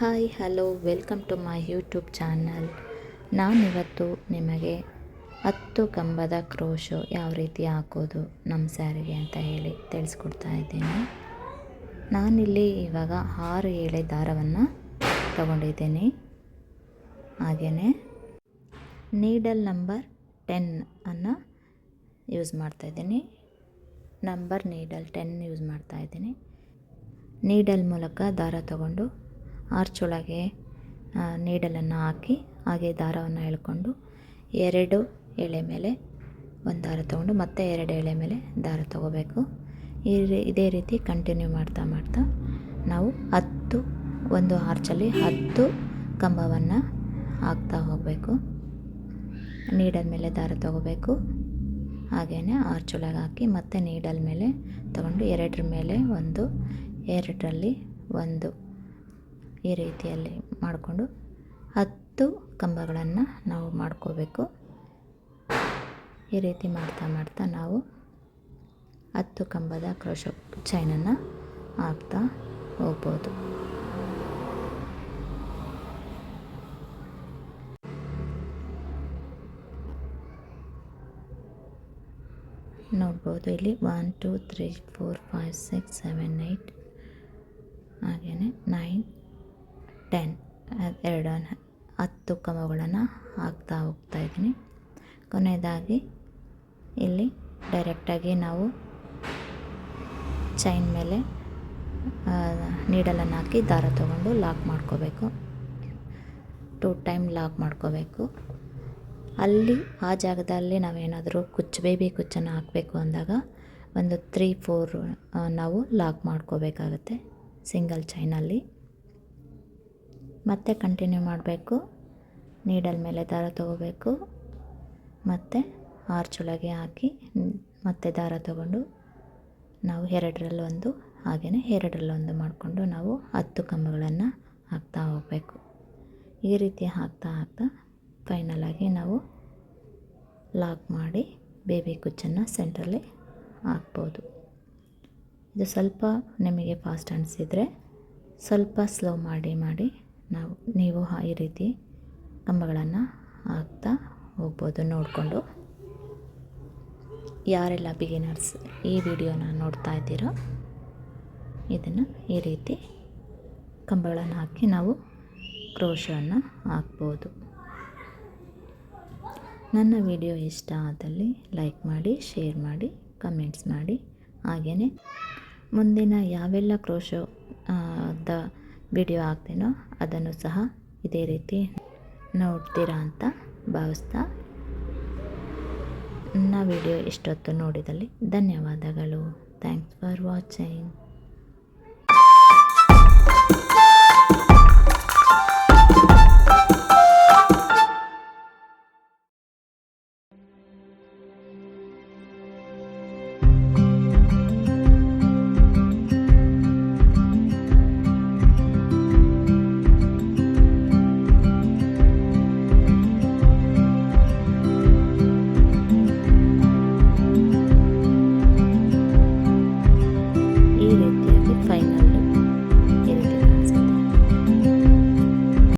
Hi, hello, welcome to my YouTube channel. ನಾನಿವತ್ತು ನಿಮಗೆ ಹತ್ತು ಕಂಬದ ಕ್ರೋಶು ಯಾವ ರೀತಿ ಹಾಕೋದು, ನಮ್ಮ ಸ್ಯಾರಿಗೆ ಅಂತ ಹೇಳಿ ತಿಳಿಸ್ಕೊಡ್ತಾ ಇದ್ದೀನಿ. ನಾನಿಲ್ಲಿ ಇವಾಗ ಆರು ಎಳೆ ದಾರವನ್ನು ತಗೊಂಡಿದ್ದೀನಿ. ಹಾಗೆಯೇ ನೀಡಲ್ ನಂಬರ್ ಟೆನ್ ಅನ್ನು ಯೂಸ್ ಮಾಡ್ತಾಯಿದ್ದೀನಿ ನಂಬರ್ ನೀಡಲ್ ಟೆನ್ ಯೂಸ್ ಮಾಡ್ತಾಯಿದ್ದೀನಿ ನೀಡಲ್ ಮೂಲಕ ದಾರ ತಗೊಂಡು ಆರ್ಚೊಳಗೆ ನೀಡಲನ್ನು ಹಾಕಿ ಹಾಗೆ ದಾರವನ್ನು ಎಳ್ಕೊಂಡು ಎರಡು ಎಳೆ ಮೇಲೆ ಒಂದು ದಾರ ತೊಗೊಂಡು ಮತ್ತೆ ಎರಡು ಎಳೆ ಮೇಲೆ ದಾರ ತಗೋಬೇಕು. ಈ ಇದೇ ರೀತಿ ಕಂಟಿನ್ಯೂ ಮಾಡ್ತಾ ಮಾಡ್ತಾ ನಾವು ಹತ್ತು, ಒಂದು ಆರ್ಚಲ್ಲಿ ಹತ್ತು ಕಂಬವನ್ನು ಹಾಕ್ತಾ ಹೋಗಬೇಕು. ನೀಡಲ್ ಮೇಲೆ ದಾರ ತಗೋಬೇಕು. ಹಾಗೆಯೇ ಆರ್ಚೊಳಗೆ ಹಾಕಿ ಮತ್ತೆ ನೀಡಲ್ ಮೇಲೆ ತಗೊಂಡು ಎರಡರ ಮೇಲೆ ಒಂದು, ಎರಡರಲ್ಲಿ ಒಂದು ಈ ರೀತಿಯಲ್ಲಿ ಮಾಡಿಕೊಂಡು ಹತ್ತು ಕಂಬಗಳನ್ನು ನಾವು ಮಾಡ್ಕೋಬೇಕು. ಈ ರೀತಿ ಮಾಡ್ತಾ ಮಾಡ್ತಾ ನಾವು ಹತ್ತು ಕಂಬದ ಕ್ರೋಶ ಚೈನನ್ನು ಹಾಕ್ತಾ ಹೋಗ್ಬೋದು. ನೋಡ್ಬೋದು ಇಲ್ಲಿ one, two, three, four, five, six, seven, eight ಹಾಗೆಯೇ ನೈನ್ ಟೆನ್, ಎರಡು ಹತ್ತು ಕಂಬಗಳನ್ನು ಹಾಕ್ತಾ ಹೋಗ್ತಾ ಇದ್ದೀನಿ. ಕೊನೆಯದಾಗಿ ಇಲ್ಲಿ ಡೈರೆಕ್ಟಾಗಿ ನಾವು ಚೈನ್ ಮೇಲೆ ನೀಡಲನ್ನು ಹಾಕಿ ದಾರ ತಗೊಂಡು ಲಾಕ್ ಮಾಡ್ಕೋಬೇಕು. ಟೂ ಟೈಮ್ ಲಾಕ್ ಮಾಡ್ಕೋಬೇಕು. ಅಲ್ಲಿ, ಆ ಜಾಗದಲ್ಲಿ ನಾವೇನಾದರೂ ಕುಚ್ಚು ಬೇಬಿ ಕುಚ್ಚನ್ನು ಹಾಕಬೇಕು ಅಂದಾಗ ಒಂದು ತ್ರೀ, ಫೋರ್ ನಾವು ಲಾಕ್ ಮಾಡ್ಕೋಬೇಕಾಗತ್ತೆ ಸಿಂಗಲ್ ಚೈನಲ್ಲಿ. ಮತ್ತೆ ಕಂಟಿನ್ಯೂ ಮಾಡಬೇಕು. ನೀಡಲ್ ಮೇಲೆ ದಾರ ತಗೋಬೇಕು. ಮತ್ತು ಆರ್ಚೊಳಗೆ ಹಾಕಿ ಮತ್ತೆ ದಾರ ತಗೊಂಡು ನಾವು ಎರಡರಲ್ಲೊಂದು ಹಾಗೆಯೇ ಎರಡರಲ್ಲೊಂದು ಮಾಡಿಕೊಂಡು ನಾವು ಹತ್ತು ಕಂಬಗಳನ್ನು ಹಾಕ್ತಾ ಹೋಗಬೇಕು. ಈ ರೀತಿ ಹಾಕ್ತಾ ಹಾಕ್ತಾ ಫೈನಲಾಗಿ ನಾವು ಲಾಕ್ ಮಾಡಿ ಬೇಬಿ ಕುಚ್ಚನ್ನು ಸೆಂಟ್ರಲ್ಲಿ ಹಾಕ್ಬೋದು. ಇದು ಸ್ವಲ್ಪ ನಿಮಗೆ ಫಾಸ್ಟ್ ಅನಿಸಿದರೆ ಸ್ವಲ್ಪ ಸ್ಲೋ ಮಾಡಿ ಮಾಡಿ ನಾವು, ನೀವು ಈ ರೀತಿ ಕಂಬಗಳನ್ನು ಹಾಕ್ತಾ ಹೋಗ್ಬೋದು ನೋಡಿಕೊಂಡು. ಯಾರೆಲ್ಲ ಬಿಗಿನರ್ಸ್ ಈ ವಿಡಿಯೋನ ನೋಡ್ತಾ ಇದ್ದೀರೋ, ಇದನ್ನು ಈ ರೀತಿ ಕಂಬಗಳನ್ನು ಹಾಕಿ ನಾವು ಕ್ರೋಶವನ್ನು ಹಾಕ್ಬೋದು. ನನ್ನ ವಿಡಿಯೋ ಇಷ್ಟ ಆದಲ್ಲಿ ಲೈಕ್ ಮಾಡಿ, ಶೇರ್ ಮಾಡಿ ಕಮೆಂಟ್ಸ್ ಮಾಡಿ. ಹಾಗೆಯೇ ಮುಂದಿನ ಯಾವೆಲ್ಲ ಕ್ರೋಶೋ ದ ವಿಡಿಯೋ ಹಾಕ್ತೀನೋ ಅದನ್ನು ಸಹ ಇದೇ ರೀತಿ ನೋಡ್ತೀರಾ ಅಂತ ಭಾವಿಸ್ತಾ ನನ್ನ ವಿಡಿಯೋ ಇಷ್ಟೊತ್ತು ನೋಡಿದಲ್ಲಿ ಧನ್ಯವಾದಗಳು. Thanks for watching